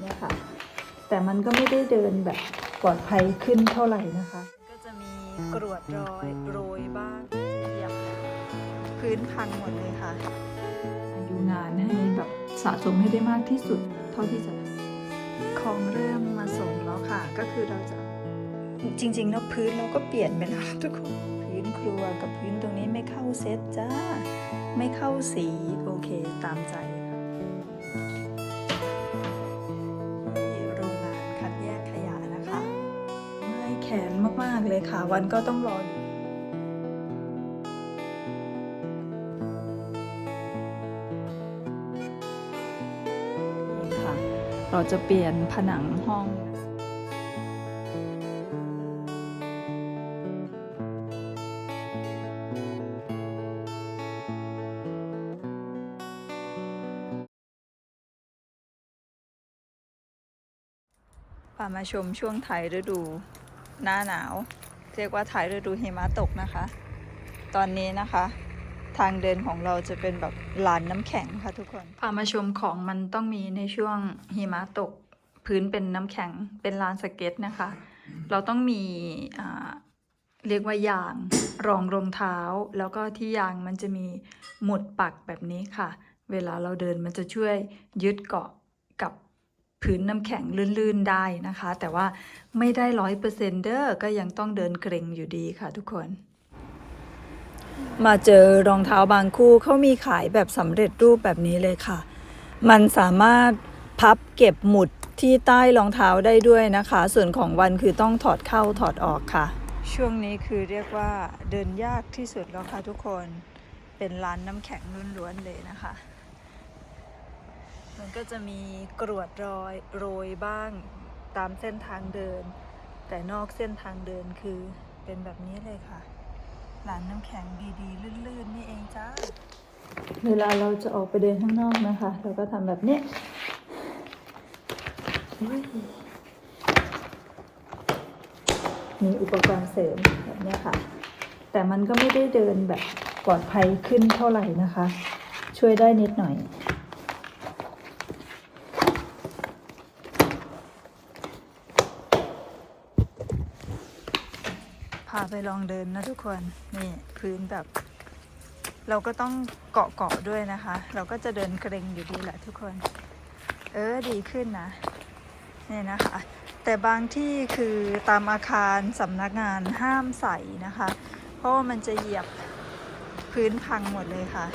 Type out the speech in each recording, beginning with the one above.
เนี่ยค่ะ แต่มันก็ไม่ได้เดินแบบปลอดภัยขึ้นเท่าไหร่นะคะ ก็จะมีกรวดรอยโรยบ้างเหยียบพื้นพังหมดเลยค่ะ อายุงานให้แบบสะสมให้ได้มากที่สุดเท่าที่จะทำของเริ่มมาส่งแล้วค่ะ ก็คือเราจะจริงๆแล้วพื้นเราก็เปลี่ยนไปแล้วทุกคนพื้นครัวกับพื้นตรงนี้ไม่เข้าเซตจ้า ไม่เข้าสีโอเคตามใจ ขนมาก ๆ เลยค่ะ วันก็ต้องรอดูค่ะ เราจะเปลี่ยนผนังห้องพามาชมช่วงถ่ายฤดู หน้าหนาว เรียกว่าถ่ายฤดูหิมะตกนะคะ ตอนนี้นะคะ ทางเดินของเราจะเป็นแบบลานน้ำแข็งค่ะทุกคนพามาชมของมันต้องมีในช่วงหิมะตก พื้นเป็นน้ำแข็งเป็นลานสเก็ตนะคะ เราต้องมีเรียกว่ายางรองรองเท้า แล้วก็ที่ยางมันจะมีหมุดปักแบบนี้ค่ะ เวลาเราเดินมันจะช่วยยึดเกาะ พื้นน้ำแข็งลื่นๆได้นะคะ แต่ว่าไม่ได้ร้อยเปอร์เซ็นเดอร์ก็ยังต้องเดินเกรงอยู่ดีค่ะทุกคน มาเจอรองเท้าบางคู่เขามีขายแบบสำเร็จรูปแบบนี้เลยค่ะ มันสามารถพับเก็บหมุดที่ใต้รองเท้าได้ด้วยนะคะ ส่วนของวันคือต้องถอดเข้าถอดออกค่ะ ช่วงนี้คือเรียกว่าเดินยากที่สุดแล้วค่ะทุกคนเป็นร้านน้ำแข็งล้วนๆเลยนะคะ มันก็จะมีกรวดรอยโรยบ้างตามเส้นทางเดิน แต่นอกเส้นทางเดินคือเป็นแบบนี้เลยค่ะร้านน้ำแข็งดีๆ ลื่นๆ นี่เองจ้า เวลาเราจะออกไปเดินข้างนอกนะคะ เราก็ทำแบบนี้มีอุปกรณ์เสริมแบบนี้ค่ะ แต่มันก็ไม่ได้เดินแบบปลอดภัยขึ้นเท่าไหร่นะคะ ช่วยได้นิดหน่อยาไปลองเดินนะทุกคนนี่พื้นแบบ เราก็ต้องเกาะเกาะด้วยนะคะ เราก็จะเดินเกรงอยู่ดีแหละทุกคน เออดีขึ้นนะนี่นะคะ แต่บางที่คือตามอาคารสำนักงานห้ามใส่นะคะ เพราะว่ามันจะเหยียบพื้นพังหมดเลยค่ะ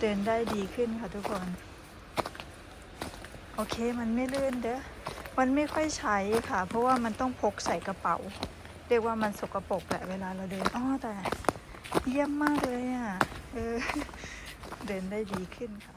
เดินได้ดีขึ้นค่ะทุกคน โอเคมันไม่ลื่นเด้อมันไม่ค่อยใช้ค่ะ เพราะว่ามันต้องพกใส่กระเป๋า เรียกว่ามันสกปรกแหละเวลาเราเดินอ้อแต่เยี่ยมมากเลยอะเออเดินได้ดีขึ้นค่ะ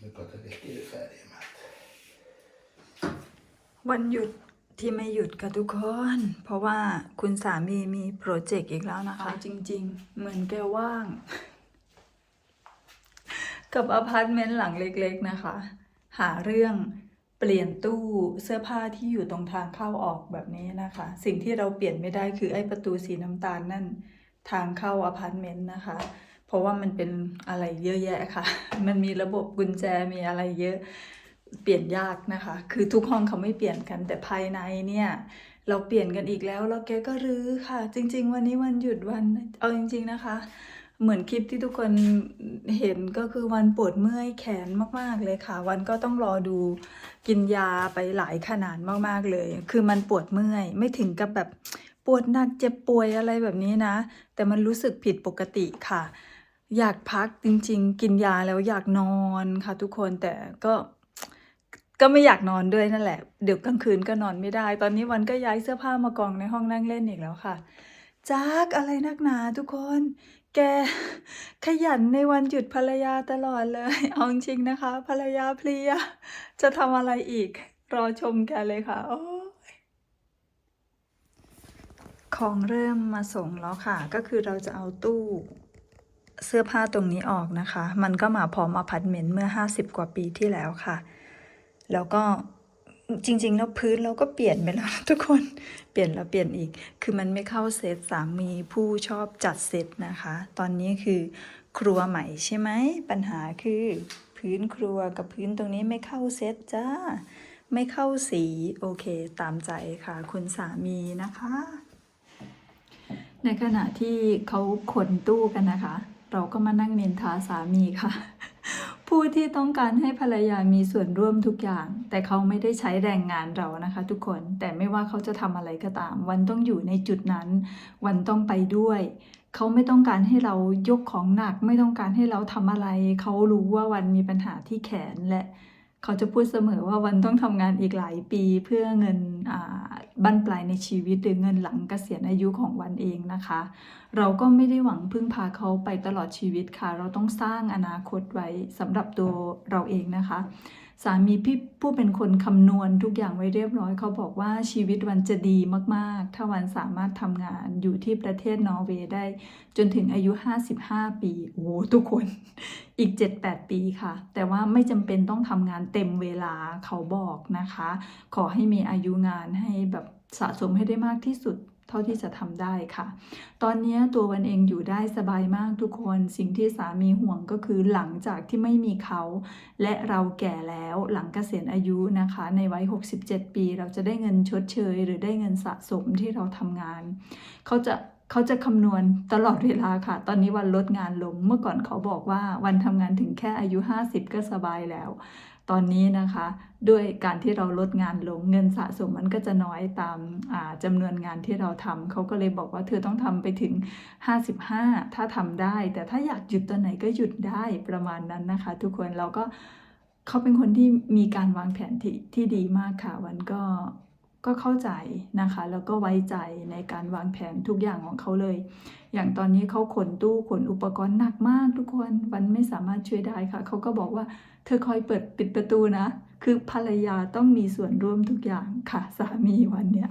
Nu pratar vi färdig mat. วันหยุด ที่ไม่หยุดค่ะทุกคน เพราะว่าคุณสามีมีโปรเจกต์อีกแล้วนะคะ จริง ๆ เหมือนแกว่าง กับอพาร์ตเมนต์หลังเล็ก ๆนะคะ หาเรื่องเปลี่ยนตู้เสื้อผ้าที่อยู่ตรงทางเข้าออกแบบนี้นะคะ สิ่งที่เราเปลี่ยนไม่ได้คือไอ้ประตูสีน้ำตาลนั่นทางเข้าอพาร์ตเมนต์นะคะ เพราะว่ามันเป็นอะไรเยอะแยะค่ะ มันมีระบบกุญแจมีอะไรเยอะ เปลี่ยนยากนะคะ คือทุกห้องเขาไม่เปลี่ยนกันแต่ภายในเนี่ย เราเปลี่ยนกันอีกแล้วแล้วแกก็รื้อค่ะ จริง ๆ วันนี้วันหยุดวันเอาจริง ๆนะคะ เหมือนคลิปที่ทุกคนเห็นก็คือวันปวดเมื่อยแขนมากๆเลยค่ะ วันก็ต้องรอดูกินยาไปหลายขนาดมากๆเลย คือมันปวดเมื่อยไม่ถึงกับแบบปวดหนักเจ็บป่วยอะไรแบบนี้นะ แต่มันรู้สึกผิดปกติค่ะ อยากพักจริง ๆ กินยาแล้วอยากนอนค่ะ ทุกคนแต่ก็ ก็ไม่อยากนอนด้วยนั่นแหละ เดี๋ยวกลางคืนก็นอนไม่ได้ ตอนนี้วันก็ย้ายเสื้อผ้ามากองในห้องนั่งเล่นอีกแล้วค่ะจักอะไรนักหนาทุกคน แกขยันในวันหยุดภรรยาตลอดเลย เอาจริงนะคะ ภรรยาเพลีย จะทำอะไรอีก รอชมแกเลยค่ะโอ้ยของเริ่มมาส่งแล้วค่ะ ก็คือเราจะเอาตู้เสื้อผ้าตรงนี้ออกนะคะ มันก็มาพร้อมอพาร์ตเมนต์เมื่อ 50 กว่าปีที่แล้วค่ะ แล้วก็จริงๆแล้วพื้นเราก็เปลี่ยนไปแล้วทุกคนเปลี่ยนแล้วเปลี่ยนอีก คือมันไม่เข้าเซตสามีผู้ชอบจัดเซตนะคะ ตอนนี้คือครัวใหม่ใช่ไหมปัญหาคือ พื้นครัวกับพื้นตรงนี้ไม่เข้าเซตจ้าไม่เข้าสีโอเคตามใจค่ะ คุณสามีนะคะ ในขณะที่เขาขนตู้กันนะคะ เราก็มานั่งนินทาสามีค่ะ ผู้ที่ต้องการให้ภรรยามีส่วนร่วมทุกอย่าง แต่เขาไม่ได้ใช้แรงงานเรานะคะ ทุกคนแต่ไม่ว่าเขาจะทำอะไรก็ตาม วันต้องอยู่ในจุดนั้น วันต้องไปด้วยเขาไม่ต้องการให้เรายกของหนัก ไม่ต้องการให้เราทำอะไร เขารู้ว่าวันมีปัญหาที่แขนและ เขาจะพูดเสมอว่าวันต้องทำงานอีกหลายปีเพื่อเงินอ่าบั้นปลายในชีวิตหรือเงินหลังเกษียณอายุของวันเองนะคะ เราก็ไม่ได้หวังพึ่งพาเขาไปตลอดชีวิตค่ะ เราต้องสร้างอนาคตไว้สำหรับตัวเราเองนะคะ สามีพี่ผู้เป็นคนคำนวณทุกอย่างไว้เรียบร้อย เขาบอกว่าชีวิตวันจะดีมากๆ ถ้าวันสามารถทำงานอยู่ที่ประเทศนอร์เวย์ได้ จนถึงอายุ 55 ปี โอ้ทุกคนอีก 7-8 ปีค่ะ แต่ว่าไม่จำเป็นต้องทำงานเต็มเวลาเขาบอกนะคะ ขอให้มีอายุงานให้แบบสะสมให้ได้มากที่สุด เท่าที่จะทำได้ค่ะ ตอนนี้ตัววันเองอยู่ได้สบายมากทุกคน สิ่งที่สามีห่วงก็คือหลังจากที่ไม่มีเขา และเราแก่แล้วหลังเกษียณอายุนะคะ ในวัย 67 ปี เราจะได้เงินชดเชย หรือได้เงินสะสมที่เราทำงาน เขาจะ เขาจะคำนวณตลอดเวลาค่ะ ตอนนี้วันลดงานลง เมื่อก่อนเขาบอกว่าวันทำงานถึงแค่อายุ 50 ก็สบายแล้ว ตอนนี้นะคะ ด้วยการที่เราลดงานลง เงินสะสมมันก็จะน้อยตามาจำนวนงานที่เราทำเขาก็เลยบอกว่าเธอต้องทำไปถึง 55 ถ้าทำได้ แต่ถ้าอยากหยุดตอนไหนก็หยุดได้ประมาณนั้นนะคะ ทุกคนเราก็เขาเป็นคนที่มีการวางแผนที่ที่ดีมากค่ะวันก็ ก็เข้าใจนะคะ แล้วก็ไว้ใจในการวางแผนทุกอย่างของเขาเลย อย่างตอนนี้เขาขนตู้ขนอุปกรณ์หนักมากทุกคนวันไม่สามารถช่วยได้ค่ะ เขาก็บอกว่าเธอคอยเปิดปิดประตูนะ คือภรรยาต้องมีส่วนร่วมทุกอย่างค่ะ สามีวันเนี้ย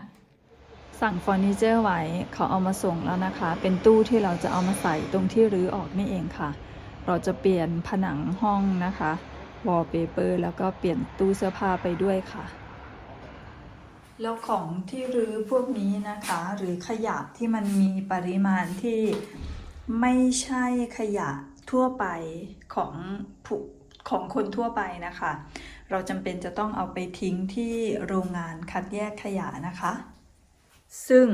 สั่งเฟอร์นิเจอร์ไว้เขาเอามาส่งแล้วนะคะ เป็นตู้ที่เราจะเอามาใส่ตรงที่รื้อออกนี่เองค่ะ เราจะเปลี่ยนผนังห้องนะคะวอลเปเปอร์แล้วก็เปลี่ยนตู้เสื้อผ้าไปด้วยค่ะ แล้วของที่รื้อพวกนี้นะคะ หรือขยะที่มันมีปริมาณที่ไม่ใช่ขยะทั่วไปของผู้ของคนทั่วไปนะคะ เราจำเป็นจะต้องเอาไปทิ้งที่โรงงานคัดแยกขยะนะคะ ซึ่ง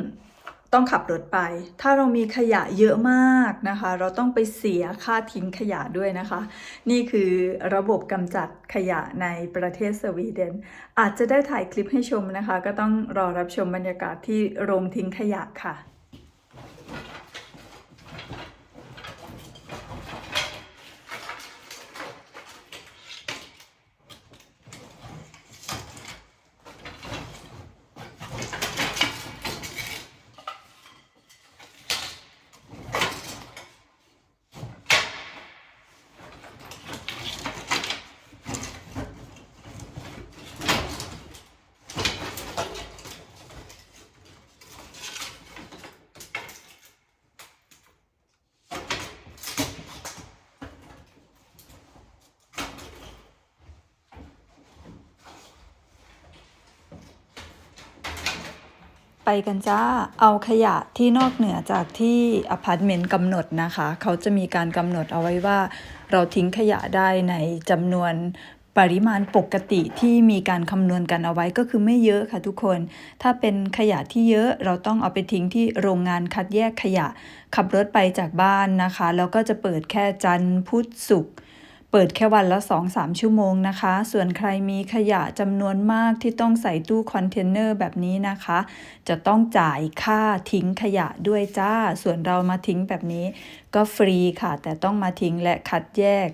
ต้องขับรถไป ถ้าเรามีขยะเยอะมากนะคะ เราต้องไปเสียค่าทิ้งขยะด้วยนะคะ นี่คือระบบกำจัดขยะในประเทศสวีเดน อาจจะได้ถ่ายคลิปให้ชมนะคะ ก็ต้องรอรับชมบรรยากาศที่โรงทิ้งขยะค่ะ ไปกันจ้า เอาขยะที่นอกเหนือจากที่อพาร์ตเมนต์กำหนดนะคะ เขาจะมีการกำหนดเอาไว้ว่า เราทิ้งขยะได้ในจำนวนปริมาณปกติที่มีการคำนวณกันเอาไว้ก็คือไม่เยอะค่ะทุกคน ถ้าเป็นขยะที่เยอะเราต้องเอาไปทิ้งที่โรงงานคัดแยกขยะ ขับรถไปจากบ้านนะคะ แล้วก็จะเปิดแค่จันทร์พุธศุกร์ เปิดแค่วันละ2-3 ชั่วโมงนะคะ ส่วนใครมีขยะจำนวนมากที่ต้องใส่ตู้คอนเทนเนอร์แบบนี้นะคะ จะต้องจ่ายค่าทิ้งขยะด้วยจ้า ส่วนเรามาทิ้งแบบนี้ ก็ฟรีค่ะ แต่ต้องมาทิ้งและคัดแยก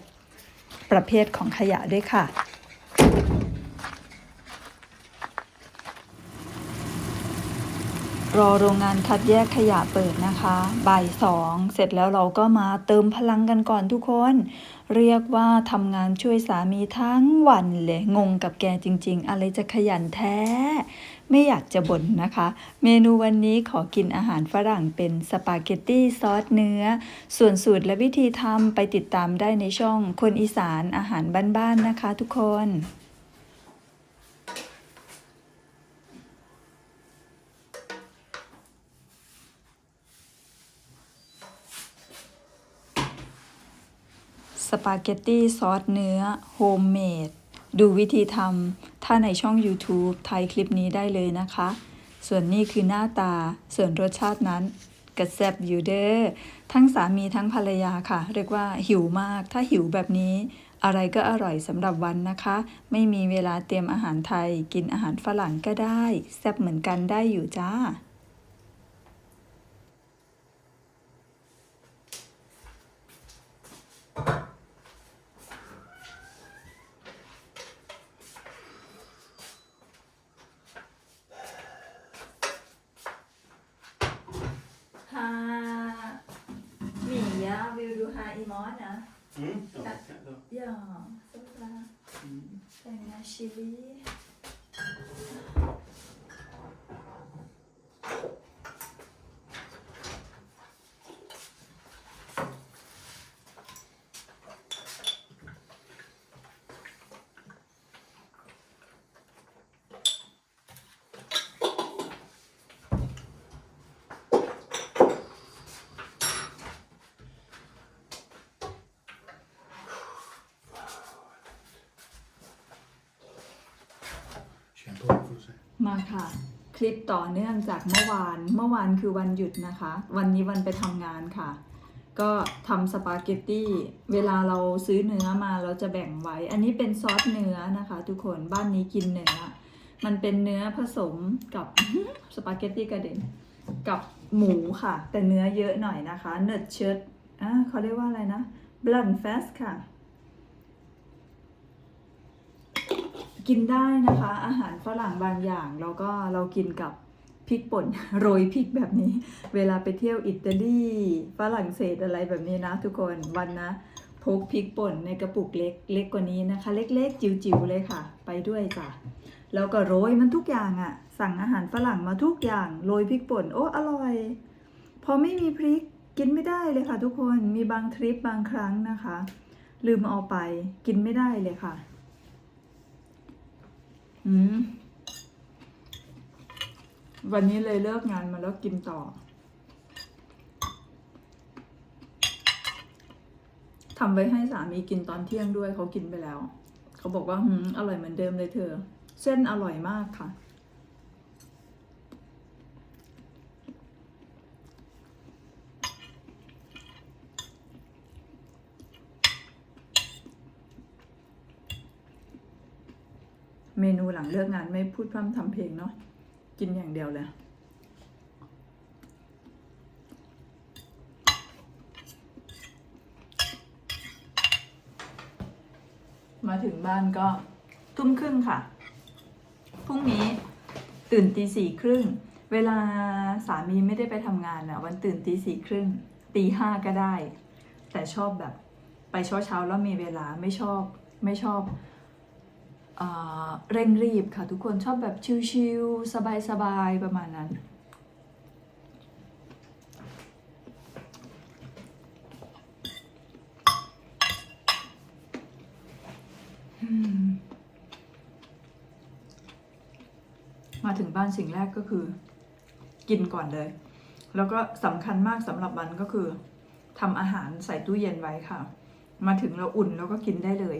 ประเภทของขยะด้วยค่ะ รอโรงงานคัดแยกขยะเปิดนะคะบ่ายสองเสร็จแล้วเราก็มาเติมพลังกันก่อนทุกคน เรียกว่าทำงานช่วยสามีทั้งวันเลยงงกับแกจริง ๆ อะไรจะขยันแท้ ไม่อยากจะบ่นนะคะ เมนูวันนี้ขอกินอาหารฝรั่งเป็นสปาเกตตี้ซอสเนื้อ ส่วนสูตรและวิธีทำไปติดตามได้ในช่องคนอีสานอาหารบ้านๆนะคะทุกคน ปาเกตตี้ซอสเนื้อโฮมเมดดูวิธีทำถ้าในช่อง YouTube ไทยคลิปนี้ได้เลยนะคะ ส่วนนี้คือหน้าตา ส่วนรสชาตินั้นกระแซบอยู่เด้อทั้งสามีทั้งภรรยาค่ะ เรียกว่าหิวมาก ถ้าหิวแบบนี้ อะไรก็อร่อยสำหรับวันนะคะ ไม่มีเวลาเตรียมอาหารไทย กินอาหารฝรั่งก็ได้ แซ่บเหมือนกันได้อยู่จ้า Anna. Mm. Ja, ja så bra. Mm. Den här chili. มาค่ะ คลิปต่อเนื่องจากเมื่อวาน เมื่อวานคือวันหยุดนะคะ วันนี้วันไปทำงานค่ะ ก็ทำสปาเกตตี้ เวลาเราซื้อเนื้อมาเราจะแบ่งไว้ อันนี้เป็นซอสเนื้อนะคะ ทุกคนบ้านนี้กินเนื้อ มันเป็นเนื้อผสมกับสปาเกตตี้กระเด็นกับหมูค่ะ แต่เนื้อเยอะหน่อยนะคะเนิร์ดเชิดอ่าเขาเรียกว่าอะไรนะบลันแฟสค่ะ กินได้นะคะ อาหารฝรั่งบางอย่างแล้วก็เรากินกับพริกป่นโรยพริกแบบนี้ เวลาไปเที่ยวอิตาลีฝรั่งเศสอะไรแบบนี้นะทุกคนวันนะพกพริกป่นในกระปุกเล็กเล็กกว่านี้นะคะ เล็กๆ จิ๋วๆเลยค่ะ ไปด้วยจ้ะแล้วก็โรยมันทุกอย่างอะ่ะ สั่งอาหารฝรั่งมาทุกอย่างโรยพริกป่นโอ้อร่อย พอไม่มีพริกกินไม่ได้เลยค่ะ ทุกคนมีบางทริปบางครั้งนะคะ ลืมเอาไปกินไม่ได้เลยค่ะ อืม วันนี้เลยเลิกงานมาแล้วกินต่อทำไว้ให้สามีกินตอนเที่ยงด้วยเขากินไปแล้ว เขาบอกว่า อืม อร่อยเหมือนเดิมเลยเธอ เส้นอร่อยมากค่ะ เมนูหลังเลิกงานไม่พูดพร่ำทำเพลงเนาะกินอย่างเดียวเลยมาถึงบ้านก็ทุ่มครึ่งค่ะ พรุ่งนี้ตื่นตีสี่ครึ่ง เวลาสามีไม่ได้ไปทำงานอะวันตื่นตีสี่ครึ่งตีห้าก็ได้ แต่ชอบแบบไปเช้าเช้าแล้วมีเวลาไม่ชอบไม่ชอบ เร่งรีบค่ะทุกคนชอบแบบชิลๆสบายๆประมาณนั้น มาถึงบ้านสิ่งแรกก็คือ กินก่อนเลย แล้วก็สำคัญมากสำหรับวันก็คือทำอาหารใส่ตู้เย็นไว้ค่ะ มาถึงเราอุ่นแล้วก็กินได้เลย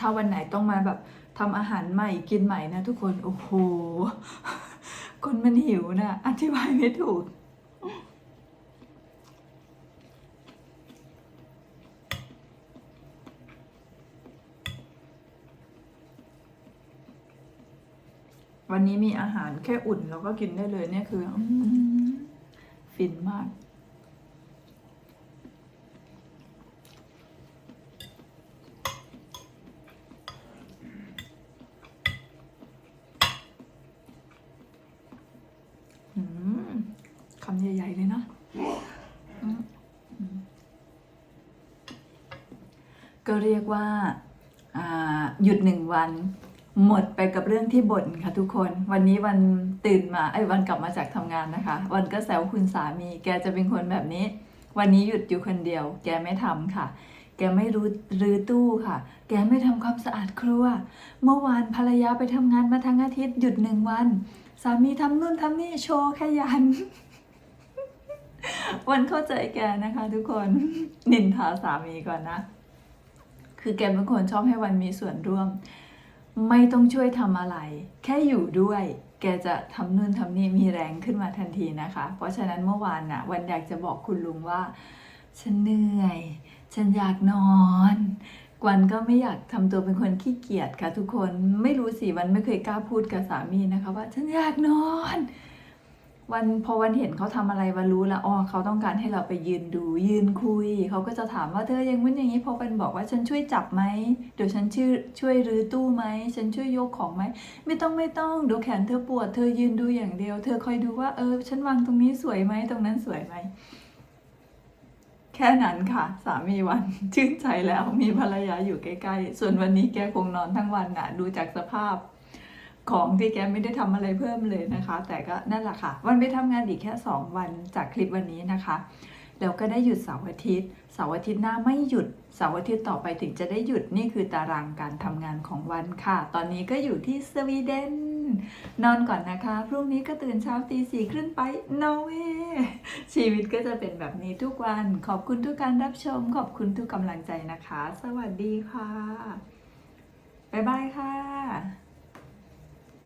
ถ้าวันไหนต้องมาแบบทำอาหารใหม่กินใหม่นะทุกคน โอ้โห คนมันหิวนะ อธิบายไม่ถูก วันนี้มีอาหารแค่อุ่นแล้วก็กินได้เลยเนี่ยคืออฟินมาก อืมคำใหญ่ ๆ เลยนะอืมอืม ก็เรียกว่าหยุดหนึ่งวัน หมดไปกับเรื่องที่บ่นค่ะทุกคน วันนี้วันตื่นมาไอ้วันกลับมาจากทำงานนะคะ วันก็แซวคุณสามี แกจะเป็นคนแบบนี้ วันนี้หยุดอยู่คนเดียว แกไม่ทำค่ะ แกไม่รู้รื้อตู้ค่ะ แกไม่ทำความสะอาดครัว เมื่อวานภรรยาไปทำงานมาทั้งอาทิตย์หยุดหนึ่งวัน สามีทำนู่นทำนี่โชว์ขยันวันเข้าใจแกนะคะทุกคน นินทาสามีก่อนนะ คือแกเป็นคนชอบให้วันมีส่วนร่วม ไม่ต้องช่วยทำอะไร แค่อยู่ด้วย แกจะทำนู่นทำนี่มีแรงขึ้นมาทันทีนะคะ เพราะฉะนั้นเมื่อวานน่ะวันอยากจะบอกคุณลุงว่า ฉันเหนื่อย ฉันอยากนอนกวันก็ไม่อยากทำตัวเป็นคนขี้เกียจค่ะทุกคนไม่รู้สิวันไม่เคยกล้าพูดกับสามีนะคะว่า ฉันอยากนอน วันพอวันเห็นเขาทำอะไรวันรู้แล้วอ๋อเขาต้องการให้เราไปยืนดูยืนคุย เขาก็จะถามว่าเธอยังมันอย่างนี้พอวันบอกว่าฉันช่วยจับไหมเดี๋ยวฉันช่วยช่วยรื้อตู้ไหมฉันช่วยยกของไหมไม่ต้องไม่ต้องเดี๋ยวแขนเธอปวดเธอยืนดูอย่างเดียว เธอคอยดูว่าเออฉันวางตรงนี้สวยไหมตรงนั้นสวยไหมแค่นั้นค่ะ สามีวันชื่นใจแล้วมีภรรยาอยู่ใกล้ๆ ส่วนวันนี้แกคงนอนทั้งวันน่ะ ดูจากสภาพ ของที่แกไม่ได้ทำอะไรเพิ่มเลยนะคะ แต่ก็นั่นแหละค่ะ วันไปทำงานอีกแค่ 2 วันจากคลิปวันนี้นะคะ แล้วก็ได้หยุดเสาร์อาทิตย์เสาร์อาทิตย์หน้าไม่หยุดเสาร์อาทิตย์ต่อไปถึงจะได้หยุดนี่คือตารางการทำงานของวันค่ะ ตอนนี้ก็อยู่ที่สวีเดนนอนก่อนนะคะ พรุ่งนี้ก็ตื่นเช้าตีสี่ครึ่งไปนอร์เวย์ชีวิตก็จะเป็นแบบนี้ทุกวัน ขอบคุณทุกการรับชม ขอบคุณทุกกำลังใจนะคะ สวัสดีค่ะ บ๊ายบายค่ะ